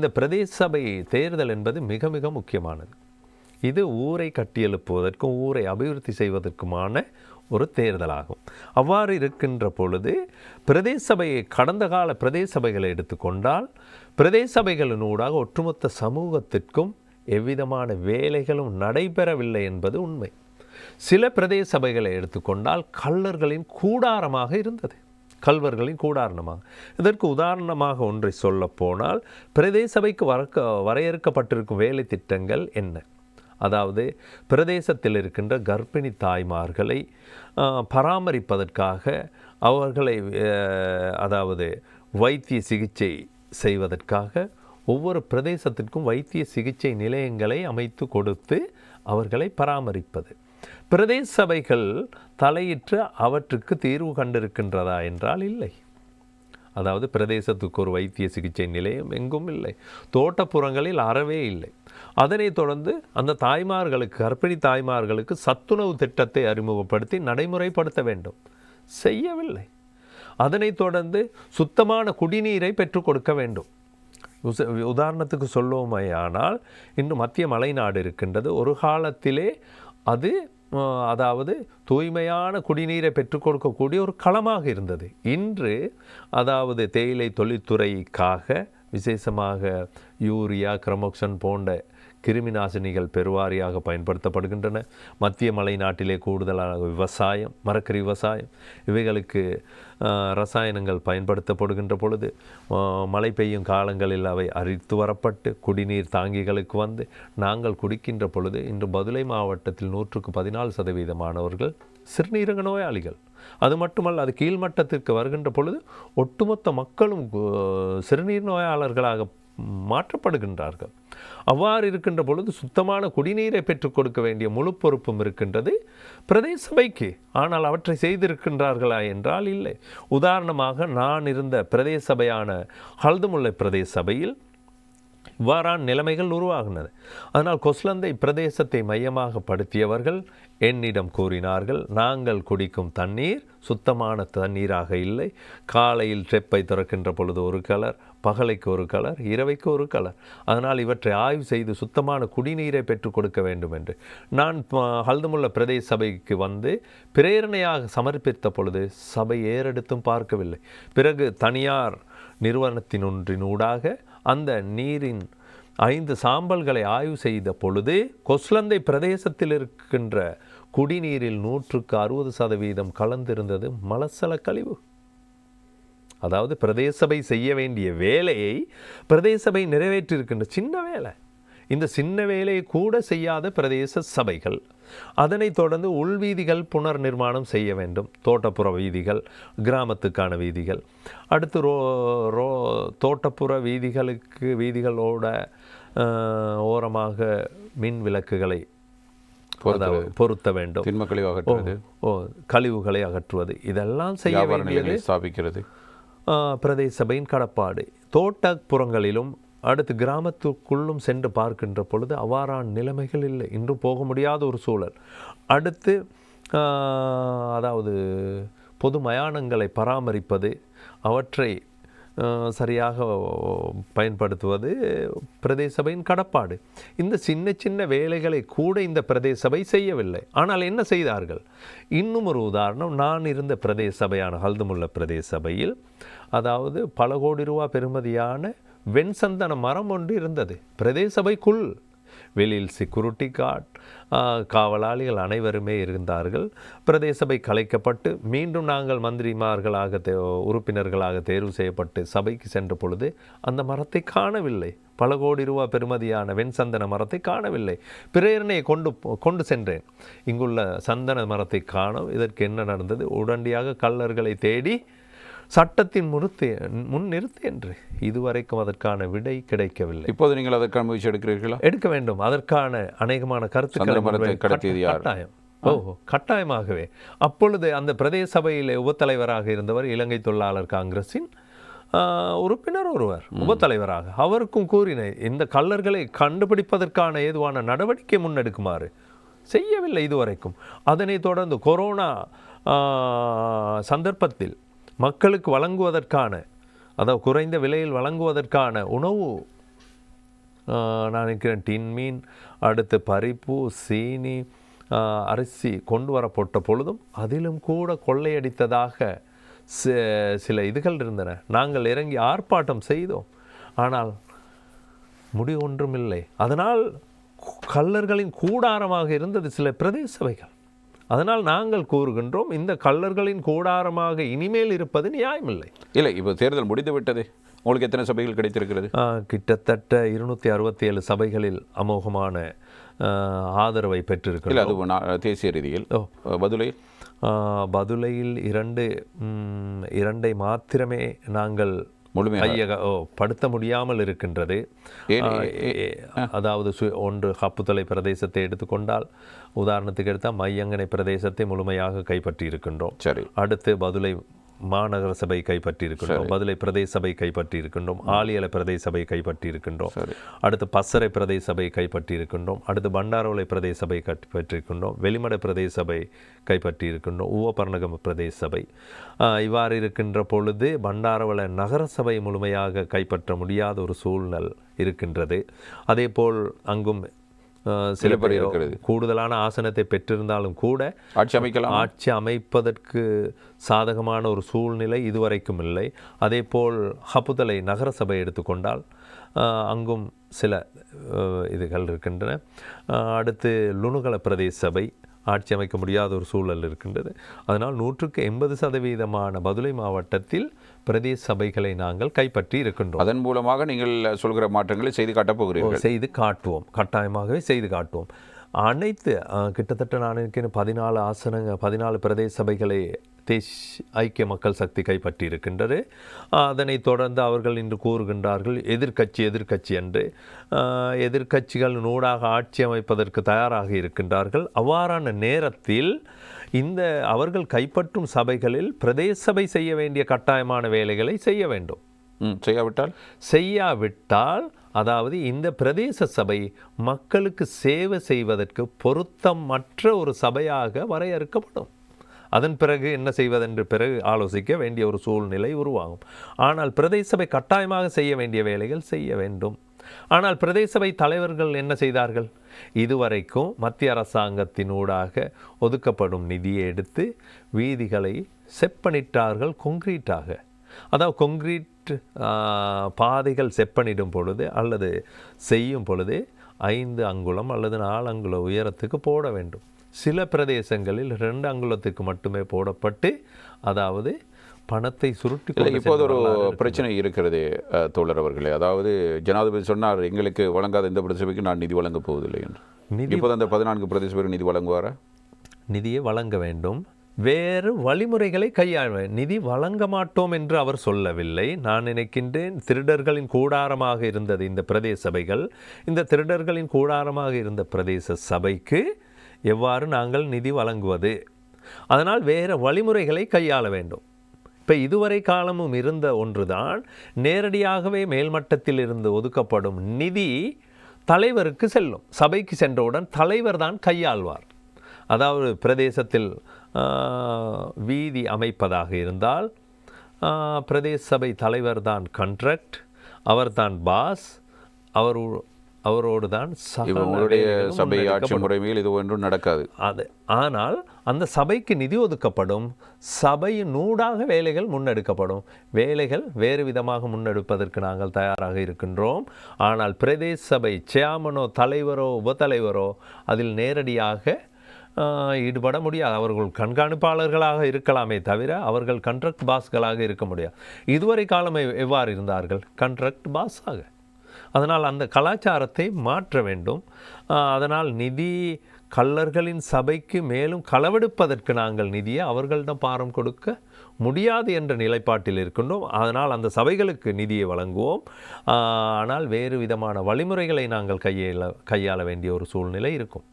இந்த பிரதேச சபை தேர்தல் என்பது மிக மிக முக்கியமானது. இது ஊரை கட்டியெழுப்புவதற்கும் ஊரை அபிவிருத்தி செய்வதற்குமான ஒரு தேர்தலாகும். அவ்வாறு இருக்கின்ற பொழுது பிரதேச சபையை கடந்த கால பிரதேச சபைகளை எடுத்துக்கொண்டால் பிரதேச சபைகளினூடாக ஒட்டுமொத்த சமூகத்திற்கும் எவ்விதமான வேலைகளும் நடைபெறவில்லை என்பது உண்மை. சில பிரதேச சபைகளை எடுத்துக்கொண்டால் கள்ளர்களின் கூடாரமாக இருந்தது. கல்வர்களின் கூடாரணமாக. இதற்கு உதாரணமாக ஒன்றை சொல்ல போனால் பிரதேச சபைக்கு வரக்க வரையறுக்கப்பட்டிருக்கும் வேலை திட்டங்கள் என்ன? அதாவது பிரதேசத்தில் இருக்கின்ற கர்ப்பிணி தாய்மார்களை பராமரிப்பதற்காக அவர்களை அதாவது வைத்திய சிகிச்சை செய்வதற்காக ஒவ்வொரு பிரதேசத்திற்கும் வைத்திய சிகிச்சை நிலையங்களை அமைத்து கொடுத்து அவர்களை பராமரிப்பது. பிரதேச சபைகள் தலையிட்டு அவற்றுக்கு தீர்வு கண்டிருக்கின்றதா என்றால் இல்லை. அதாவது பிரதேசத்துக்கு ஒரு வைத்திய சிகிச்சை நிலையம் எங்கும் இல்லை. தோட்டப்புறங்களில் அறவே இல்லை. அதனைத் தொடர்ந்து அந்த தாய்மார்களுக்கு கர்ப்பிணி தாய்மார்களுக்கு சத்துணவு திட்டத்தை அறிமுகப்படுத்தி நடைமுறைப்படுத்த வேண்டும். செய்யவில்லை. அதனைத் தொடர்ந்து சுத்தமான குடிநீரை பெற்றுக் கொடுக்க வேண்டும். உதாரணத்துக்கு சொல்லுவோமையானால் இன்னும் மத்திய மலைநாடு இருக்கின்றது. ஒரு காலத்திலே அது அதாவது தூய்மையான குடிநீரை பெற்றுக் கொடுக்கக்கூடிய ஒரு களமாக இருந்தது. இன்று அதாவது தேயிலை தொழில்துறைக்காக விசேஷமாக யூரியா கிரமோக்சன் போன்ற கிருமி நாசினிகள் பெருவாரியாக பயன்படுத்தப்படுகின்றன. மத்திய மலை நாட்டிலே கூடுதலான விவசாயம் மரக்கறி விவசாயம் இவைகளுக்கு ரசாயனங்கள் பயன்படுத்தப்படுகின்ற பொழுது மழை பெய்யும் காலங்களில் அவை அரித்து வரப்பட்டு குடிநீர் தாங்கிகளுக்கு வந்து நாங்கள் குடிக்கின்ற பொழுது இன்று பதுளை மாவட்டத்தில் நூற்றுக்கு பதினாலு சதவீதமானவர்கள் சிறுநீரக நோயாளிகள். அது மட்டுமல்ல அது கீழ்மட்டத்திற்கு வருகின்ற பொழுது ஒட்டுமொத்த மக்களும் சிறுநீர் நோயாளர்களாக மாற்றப்படுகின்றார்கள். அவ்வாறு இருக்கின்ற பொழுது சுத்தமான குடிநீரை பெற்றுக் கொடுக்க வேண்டிய முழு பொறுப்பும் இருக்கின்றது பிரதேச சபைக்கு ஆனால் அவற்றை செய்திருக்கின்றார்களா என்றால் இல்லை. உதாரணமாக நான் இருந்த பிரதேச சபையான ஹல்துமுல்லை பிரதேச சபையில் இவ்வாறான நிலைமைகள் உருவாகினது. அதனால் கொஸ்லந்தை பிரதேசத்தை மையமாக படுத்தியவர்கள் என்னிடம் கூறினார்கள் நாங்கள் குடிக்கும் தண்ணீர் சுத்தமான தண்ணீராக இல்லை. காலையில் ட்ரெப்பை திறக்கின்ற பொழுது ஒரு கலர் பகலைக்கு ஒரு கலர் இரவைக்கு ஒரு கலர். அதனால் இவற்றை ஆய்வு செய்து சுத்தமான குடிநீரை பெற்றுக் கொடுக்க வேண்டும் என்று. நான் ஹல்தமுள்ள பிரதேச சபைக்கு வந்து பிரேரணையாக சமர்ப்பித்த பொழுது சபை ஏறெடுத்தும் பார்க்கவில்லை. பிறகு தனியார் நிறுவனத்தினொன்றினூடாக அந்த நீரின் ஐந்து சாம்பல்களை ஆய்வு செய்த பொழுது கொஸ்லந்தை பிரதேசத்தில் இருக்கின்ற குடிநீரில் நூற்றுக்கு அறுபது சதவீதம் கலந்திருந்தது மலசல கழிவு. அதாவது பிரதேச சபை செய்ய வேண்டிய வேலையை பிரதேச சபை நிறைவேற்றியிருக்கின்ற சின்ன வேலை. இந்த சின்ன வேலையை கூட செய்யாத பிரதேச சபைகள் அதனைத் தொடர்ந்து உள்வீதிகள் புனர் நிர்மாணம் செய்ய வேண்டும். தோட்டப்புற வீதிகள் கிராமத்துக்கான வீதிகள். அடுத்து ரோ ரோ தோட்டப்புற வீதிகளுக்கு வீதிகளோட ஓரமாக மின் விளக்குகளை பொருத்த வேண்டும். திண்மக்கழிவு அகற்றுவது. ஓ கழிவுகளை அகற்றுவது. இதெல்லாம் செய்ய வேண்டியது ஸ்தாபிக்கிறது. பிரதேச சபையின் கடப்பாடு. தோட்டப்புறங்களிலும் அடுத்து கிராமத்துக்குள்ளும் சென்று பார்க்கின்ற பொழுது அவ்வாறான நிலைமைகள் இல்லை. இன்றும் போக முடியாத ஒரு சூழல். அடுத்து அதாவது பொது மயானங்களை பராமரிப்பது அவற்றை சரியாக பயன்படுத்துவது பிரதேச சபையின் கடப்பாடு. இந்த சின்ன சின்ன வேலைகளை கூட இந்த பிரதேச சபை செய்யவில்லை. ஆனால் என்ன செய்தார்கள்? இன்னும் ஒரு உதாரணம். நான் இருந்த பிரதேச சபையான ஹல்துமுல்ல பிரதேச சபையில் அதாவது பல கோடி ரூபா பெறுமதியான வெண்சந்தன மரம் ஒன்று இருந்தது. பிரதேச சபைக்குள். வெளியில் செக்யூரிட்டி கார்டு காவலாளிகள் அனைவருமே இருந்தார்கள். பிரதேச சபை கலைக்கப்பட்டு மீண்டும் நாங்கள் மந்திரிமார்களாக தே உறுப்பினர்களாக தேர்வு செய்யப்பட்டு சபைக்கு சென்ற பொழுது அந்த மரத்தை காணவில்லை. பல கோடி ரூபா பெருமதியான வெண்சந்தன மரத்தை காணவில்லை. பிரேரணையை கொண்டு கொண்டு சென்றேன். இங்குள்ள சந்தன மரத்தை காணும் இதற்கு என்ன நடந்தது? உடனடியாக கள்ளர்களை தேடி சட்டத்தின் முறுத்து முன் நிறுத்து என்று இதுவரைக்கும் அதற்கான விடை கிடைக்கவில்லை. இப்போது நீங்கள் அதற்கான முயற்சி எடுக்கிறீர்களா? எடுக்க வேண்டும். அதற்கான அநேகமான கருத்துக்களை? கட்டாயம். ஓஹோ கட்டாயமாகவே. அப்பொழுது அந்த பிரதேச சபையிலே உபத்தலைவராக இருந்தவர் இலங்கை தொழிலாளர் காங்கிரஸின் உறுப்பினர் ஒருவர் உபத்தலைவராக. அவருக்கும் கூறினேன் இந்த கள்ளர்களை கண்டுபிடிப்பதற்கான ஏதுவான நடவடிக்கை முன்னெடுக்குமாறு செய்யவில்லை இதுவரைக்கும். அதனைத் தொடர்ந்து கொரோனா சந்தர்ப்பத்தில் மக்களுக்கு வழங்குவதற்கான அதாவது குறைந்த விலையில் வழங்குவதற்கான உணவு. நான் நினைக்கிறேன் டின் மீன் அடுத்து பறிப்பு சீனி அரிசி கொண்டு வரப்பட்ட பொழுதும் அதிலும் கூட கொள்ளையடித்ததாக சில இதுகள் இருந்தன. நாங்கள் இறங்கி ஆர்ப்பாட்டம் செய்தோம். ஆனால் முடிவு ஒன்றுமில்லை அதனால் கள்ளர்களின் கூடாரமாக இருந்தது சில பிரதேச சபைகள். அதனால் நாங்கள் கூறுகின்றோம் இந்த கள்ளர்களின் கூடாரமாக இனிமேல் இருப்பது நியாயமில்லை. இல்லை இப்போ தேர்தல் முடிந்து விட்டது உங்களுக்கு எத்தனை சபைகள் கிடைத்திருக்கிறது? கிட்டத்தட்ட இருநூத்தி அறுபத்தி ஏழு சபைகளில் அமோகமான ஆதரவை இல்லை பெற்றிருக்கிறோம் அது தேசிய ரீதியில். ஓ. பதுலை ஆ, பதுளையில் இரண்டு இரண்டை மாத்திரமே நாங்கள் முழுமையாக. ஓ படுத்த முடியாமல் இருக்கின்றது. அதாவது சு- ஒன்று ஹப்புத்தலை பிரதேசத்தை எடுத்துக்கொண்டால் உதாரணத்துக்கு எடுத்தால் மையங்கனை பிரதேசத்தை முழுமையாக கைப்பற்றி இருக்கின்றோம் சரி. அடுத்து பதுளை மாநகர சபை கைப்பற்றி இருக்கின்றோம் பதுளை பிரதேச சபை கைப்பற்றி இருக்கின்றோம் ஆலியலை பிரதேச சபை கைப்பற்றி இருக்கின்றோம் சரி. அடுத்து பசறை பிரதேச சபை கைப்பற்றி இருக்கின்றோம் அடுத்து பண்டாரோலை பிரதேச சபை கைப்பற்றி இருக்கின்றோம் வெளிமட பிரதேச சபை கைப்பற்றி இருக்கின்றோம் ஊவபர்ணகம் பிரதேச சபை. இவ்வாறு இருக்கின்ற பொழுது பண்டாரவள நகர சபை முழுமையாக கைப்பற்ற முடியாத ஒரு சூழ்நிலை இருக்கின்றது. அதேபோல் அங்கும் சில பேர். கூடுதலான ஆசனத்தை பெற்றிருந்தாலும் கூட ஆட்சி அமைக்கலாம். ஆட்சி அமைப்பதற்கு சாதகமான ஒரு சூழ்நிலை இதுவரைக்கும் இல்லை. அதேபோல் ஹப்புதலை நகரசபை எடுத்துக்கொண்டால் அங்கும் சில இதுகள் இருக்கின்றன. அடுத்து லுணுகல பிரதேச சபை. ஆட்சி அமைக்க முடியாத ஒரு சூழல் இருக்கின்றது. அதனால் நூற்றுக்கு எண்பது சதவீதமான பதுளை மாவட்டத்தில் பிரதேச சபைகளை நாங்கள் கைப்பற்றி இருக்கின்றோம். அதன் மூலமாக நீங்கள் சொல்கிற மாற்றங்களை செய்து காட்டப் போகிறீர்கள். செய்து காட்டுவோம். கட்டாயமாகவே செய்து காட்டுவோம். அனைத்து கிட்டத்தட்ட நான் நினைக்கிறேன் பதினாலு ஆசனங்க பதினாலு பிரதேச சபைகளை தேஷ் ஐக்கிய மக்கள் சக்தி கைப்பற்றி இருக்கின்றது அஹ், அதனைத் தொடர்ந்து அவர்கள் இன்று கூறுகின்றார்கள் எதிர்க்கட்சி எதிர்க்கட்சி என்று. எதிர்க்கட்சிகள் நூடாக ஆட்சி அமைப்பதற்கு தயாராக இருக்கின்றார்கள். அவ்வாறான நேரத்தில் இந்த அவர்கள் கைப்பற்றும் சபைகளில் பிரதேச சபை செய்ய வேண்டிய கட்டாயமான வேலைகளை செய்ய வேண்டும். செய்யாவிட்டால்? செய்யாவிட்டால் அதாவது இந்த பிரதேச சபை மக்களுக்கு சேவை செய்வதற்கு பொருத்தமற்ற ஒரு சபையாக வரையறுக்கப்படும். அதன் பிறகு என்ன செய்வதென்று பிறகு ஆலோசிக்க வேண்டிய ஒரு சூழ்நிலை உருவாகும். ஆனால் பிரதேச சபை கட்டாயமாக செய்ய வேண்டிய வேலைகள் செய்ய வேண்டும். ஆனால் பிரதேச சபை தலைவர்கள் என்ன செய்தார்கள்? இதுவரைக்கும் மத்திய அரசாங்கத்தினூடாக ஒதுக்கப்படும் நிதியை எடுத்து வீதிகளை செப்பனிட்டார்கள் கொங்கிரீட்டாக. அதாவது கொங்கிரீட் பாதைகள் செப்பனிடும் பொழுது அல்லது செய்யும் பொழுது ஐந்து அங்குலம் அல்லது நாலு அங்குல உயரத்துக்கு போட வேண்டும். சில பிரதேசங்களில் ரெண்டு அங்குலத்துக்கு மட்டுமே போடப்பட்டு அதாவது பணத்தை சுருட்டி இப்போது ஒரு பிரச்சனை இருக்கிறது தோழர் அவர்களே. அதாவது ஜனாதிபதி சொன்னார் எங்களுக்கு வழங்காத இந்த பிரதேசபைக்கு நான் நிதி வழங்கப் போவதில்லை என்று. நிதி இப்போது அந்த பதினான்கு பிரதேசபைக்கு நிதி வழங்குவாரா? நிதியை வழங்க வேண்டும். வேறு வழிமுறைகளை கையாள. நிதி வழங்க மாட்டோம் என்று அவர் சொல்லவில்லை. நான் நினைக்கின்றேன் திருடர்களின் கூடாரமாக இருந்தது இந்த பிரதேச சபைகள் இந்த திருடர்களின் கூடாரமாக இருந்த பிரதேச சபைக்கு எவ்வாறு நாங்கள் நிதி வழங்குவது? அதனால் வேறு வழிமுறைகளை கையாள வேண்டும். இப்போ இதுவரை காலமும் இருந்த ஒன்றுதான் நேரடியாகவே மேல்மட்டத்தில் இருந்து ஒதுக்கப்படும் நிதி தலைவருக்கு செல்லும். சபைக்கு சென்றவுடன் தலைவர் தான் கையாள்வார். அதாவது பிரதேசத்தில் வீதி அமைப்பதாக இருந்தால் பிரதேச சபை தலைவர் தான் கண்ட்ராக்ட் அவர் தான் பாஸ் அவர் அவரோடு தான் உங்களுடைய சபை ஆட்சி. முறைமையில் இது ஒன்றும் நடக்காது. அது ஆனால் அந்த சபைக்கு நிதி ஒதுக்கப்படும். சபையின் நூடாக வேலைகள் முன்னெடுக்கப்படும். வேலைகள் வேறு விதமாக முன்னெடுப்பதற்கு நாங்கள் தயாராக இருக்கின்றோம். ஆனால் பிரதேச சபை சேமனோ தலைவரோ உபத்தலைவரோ அதில் நேரடியாக ஈடுபட முடியாது. அவர்கள் கண்காணிப்பாளர்களாக இருக்கலாமே தவிர அவர்கள் கண்ட்ராக்ட் பாஸ்களாக இருக்க முடியாது. இதுவரை காலம் எவ்- எவ்வாறு இருந்தார்கள்? கண்ட்ராக்ட் பாஸாக அதனால் அந்த கலாச்சாரத்தை மாற்ற வேண்டும். அதனால் நிதி கள்ளர்களின் சபைக்கு மேலும் களவெடுப்பதற்கு நாங்கள் நிதியை அவர்களிடம் பாரம் கொடுக்க முடியாது என்ற நிலைப்பாட்டில் இருக்கின்றோம். அதனால் அந்த சபைகளுக்கு நிதியை வழங்குவோம். ஆனால் வேறு விதமான வழிமுறைகளை நாங்கள் கையில கையாள வேண்டிய ஒரு சூழ்நிலை இருக்கும்.